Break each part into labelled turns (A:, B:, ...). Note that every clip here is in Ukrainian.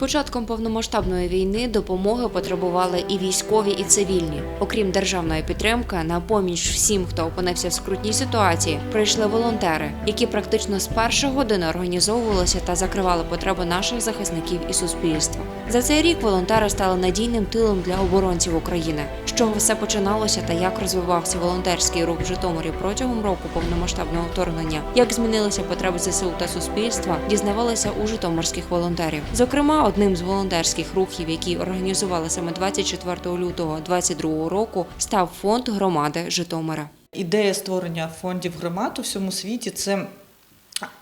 A: початком повномасштабної війни допомоги потребували і військові, і цивільні. Окрім державної підтримки, на поміч всім, хто опинився в скрутній ситуації, прийшли волонтери, які практично з першої години організовувалися та закривали потреби наших захисників і суспільства. За цей рік волонтери стали надійним тилом для оборонців України. З чого все починалося та як розвивався волонтерський рух в Житомирі протягом року повномасштабного вторгнення, як змінилися потреби ЗСУ та суспільства, дізнавалися у житомирських волонтерів. Зокрема, одним з волонтерських рухів, які організували саме 24 лютого 2022 року, став фонд громади Житомира.
B: Ідея створення фондів громад у всьому світі це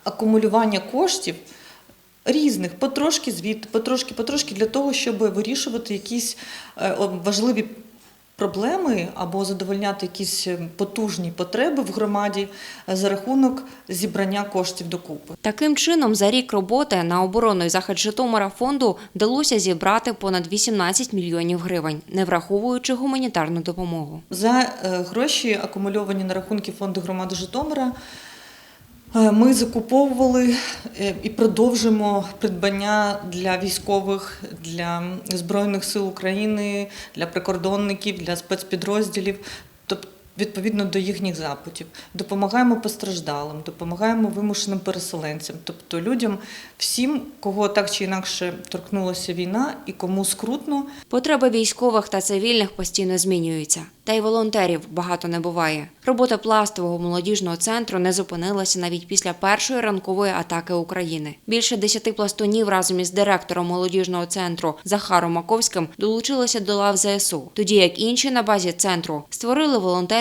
B: акумулювання коштів різних, потрошки звідти, потрошки, потрошки для того, щоб вирішувати якісь е, важливі проблеми або задовольняти якісь е, потужні потреби в громаді е, за рахунок зібрання коштів докупи.
A: Таким чином, за рік роботи на оборону і захист Житомира фонду вдалося зібрати понад 18 мільйонів гривень, не враховуючи гуманітарну допомогу.
B: За е, гроші, акумульовані на рахунки фонду громади Житомира, ми закуповували е, і продовжимо придбання для військових, для Збройних сил України, для прикордонників, для спецпідрозділів, тобто відповідно до їхніх запитів. Допомагаємо постраждалим, допомагаємо вимушеним переселенцям, тобто людям, всім, кого так чи інакше торкнулася війна і кому скрутно,
A: Потреби військових та цивільних постійно змінюються. Та й волонтерів багато не буває. Робота пластового молодіжного центру не зупинилася навіть після першої ранкової атаки України. Більше десяти пластунів разом із директором молодіжного центру Захаром Маковським долучилися до лав ЗСУ, тоді як інші на базі центру створили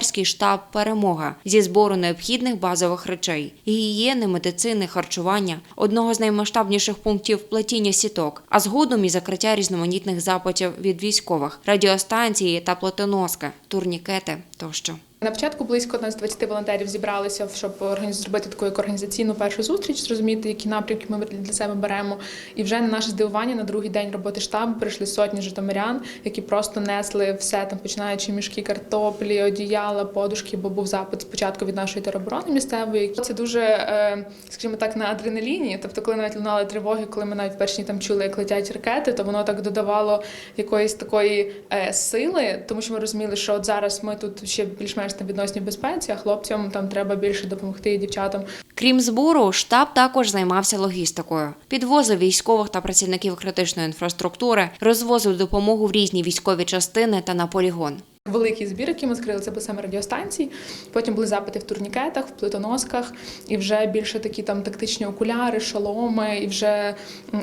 A: волонтерський штаб Перемога зі збору необхідних базових речей гігієни, медицини, харчування, одного з наймасштабніших пунктів плетіння сіток, а згодом і закриття різноманітних запитів від військових, радіостанції та плотоноски, турнікети тощо.
C: На початку близько нас 20 волонтерів зібралися, щоб зробити таку як організаційну першу зустріч, зрозуміти, які напрямки ми для себе беремо. І вже на наше здивування на другий день роботи штабу прийшли сотні житомирян, які просто несли все там, починаючи мішки картоплі, одіяла, подушки, бо був запит спочатку від нашої тероборони місцевої. Це дуже, е, скажімо так, на адреналіні. Тобто, коли навіть лунали тривоги, коли ми навіть перші там чули, як летять ракети, то воно так додавало якоїсь такої е, сили, тому що ми розуміли, що от зараз ми тут ще більш-менш на відносній безпеці, а хлопцям там треба більше допомогти і дівчатам.
A: Крім збору, штаб також займався логістикою, підвозив військових та працівників критичної інфраструктури, розвозив допомогу в різні військові частини та на полігон.
C: Великий збір, який ми скрили, це були саме радіостанції. Потім були запити в турнікетах, в плитоносках, і вже більше такі там тактичні окуляри, шоломи, і вже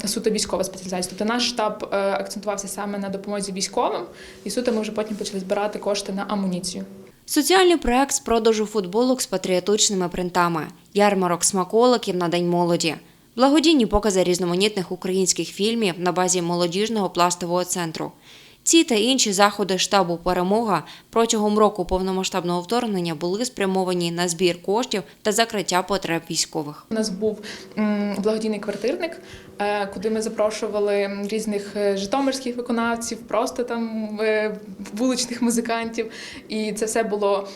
C: суто військова спеціалізація. Тобто наш штаб е, акцентувався саме на допомозі військовим, і суто ми вже потім почали збирати кошти на амуніцію.
A: Соціальний проект з продажу футболок з патріотичними принтами, ярмарок смаколиків на День молоді, благодійні покази різноманітних українських фільмів на базі молодіжного пластового центру. Ці та інші заходи штабу Перемога протягом року повномасштабного вторгнення були спрямовані на збір коштів та закриття потреб військових.
C: У нас був благодійний квартирник, е, куди ми запрошували різних е, житомирських виконавців, просто там е, вуличних музикантів. І це все було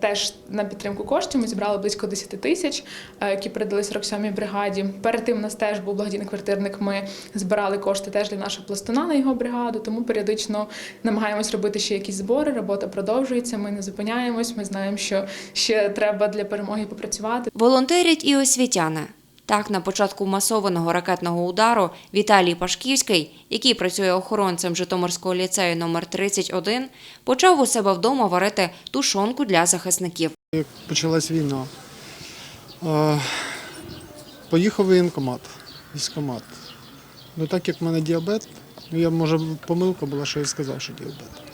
C: теж на підтримку коштів. Ми зібрали близько 10 тисяч, які передали 47-й бригаді. Перед тим у нас теж був благодійний квартирник. Ми збирали кошти теж для нашого пластуна на його бригаду. Тому періодично намагаємось робити ще якісь збори. Робота продовжується. Ми не зупиняємось. Ми знаємо, що ще треба для перемоги попрацювати.
A: Волонтерять і освітяни. Так, на початку масованого ракетного удару Віталій Пашківський, який працює охоронцем Житомирського ліцею номер 31, почав у себе вдома варити тушонку для захисників.
D: Як почалась війна, поїхав воєнкомат, військкомат. Ну так як в мене діабет, ну я може помилка була, що я сказав, що діабет.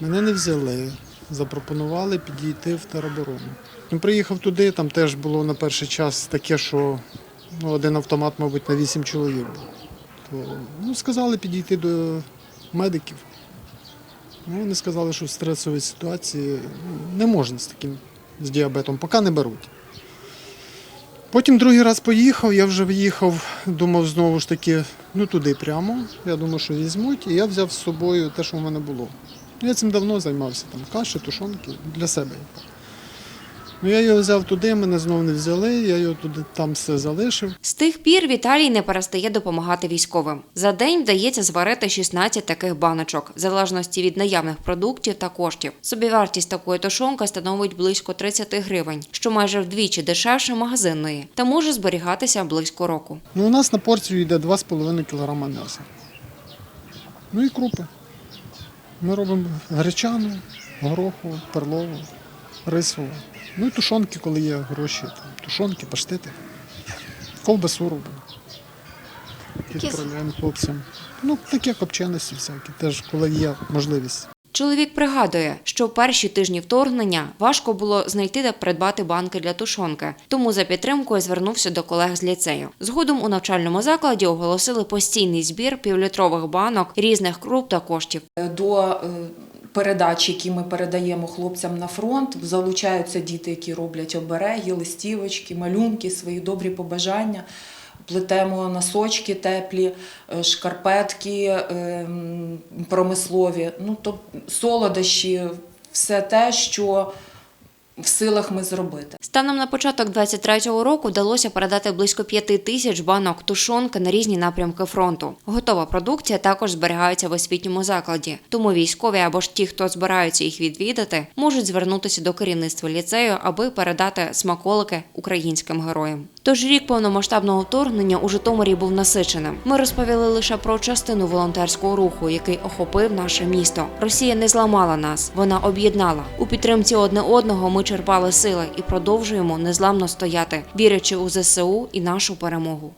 D: Мене не взяли, запропонували підійти в тероборону. Ну, приїхав туди, там теж було на перший час таке, що ну, один автомат, мабуть, на вісім чоловік був. То, ну, сказали підійти до медиків. Ну, вони сказали, що в стресовій ситуації ну, не можна з таким з діабетом, поки не беруть. Потім другий раз поїхав, я вже виїхав, думав знову ж таки, ну туди прямо. Я думав, що візьмуть, і я взяв з собою те, що в мене було. Ну, Я цим давно займався, там каші, тушонки для себе. Ну я його взяв туди, мене знову не взяли, я його туди там все залишив.
A: З тих пір Віталій не перестає допомагати військовим. За день вдається зварити 16 таких баночок, в залежності від наявних продуктів та коштів. Собівартість такої тушонки становить близько 30 гривень, що майже вдвічі дешевше магазинної, та може зберігатися близько року.
D: Ну, у нас на порцію йде 2,5 кг м'яса. Ну і крупи. Ми робимо гречану, гороху, перлову, рисову. Ну і тушонки, коли є гроші. Там, тушонки, паштити, Ковбасу робимо. Відправляємо хлопцям. Ну, такі копченості всякі, теж коли є можливість.
A: Чоловік пригадує, що в перші тижні вторгнення важко було знайти та придбати банки для тушонки, тому за підтримкою звернувся до колег з ліцею. Згодом у навчальному закладі оголосили постійний збір півлітрових банок різних круп та коштів.
E: До е, передач, які ми передаємо хлопцям на фронт, залучаються діти, які роблять обереги, листівочки, малюнки, свої добрі побажання. Плетемо носочки теплі, е, шкарпетки е, промислові, ну то солодощі, все те, що в силах ми зробити.
A: Станом на початок 23-го року вдалося передати близько п'яти тисяч банок тушонки на різні напрямки фронту. Готова продукція також зберігається в освітньому закладі, тому військові або ж ті, хто збираються їх відвідати, можуть звернутися до керівництва ліцею, аби передати смаколики українським героям. Тож рік повномасштабного вторгнення у Житомирі був насиченим. Ми розповіли лише про частину волонтерського руху, який охопив наше місто. Росія не зламала нас, вона об'єднала. У підтримці одне одного ми черпали сили і продовжуємо незламно стояти, вірячи у ЗСУ і нашу перемогу.